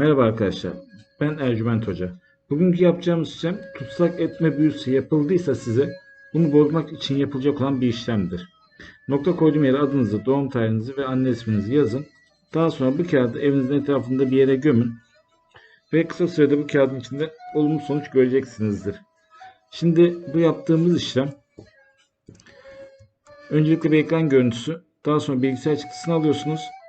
Merhaba arkadaşlar. Ben Ercüment Hoca. Bugünkü yapacağımız işlem tutsak etme büyüsü yapıldıysa size bunu bozmak için yapılacak olan bir işlemdir. Nokta koyduğum yere adınızı, doğum tarihinizi ve anne isminizi yazın. Daha sonra bu kağıdı evinizin etrafında bir yere gömün. Ve kısa sürede bu kağıdın içinde olumlu sonuç göreceksinizdir. Şimdi bu yaptığımız işlem öncelikle bir ekran görüntüsü, daha sonra bilgisayar çıktısını alıyorsunuz.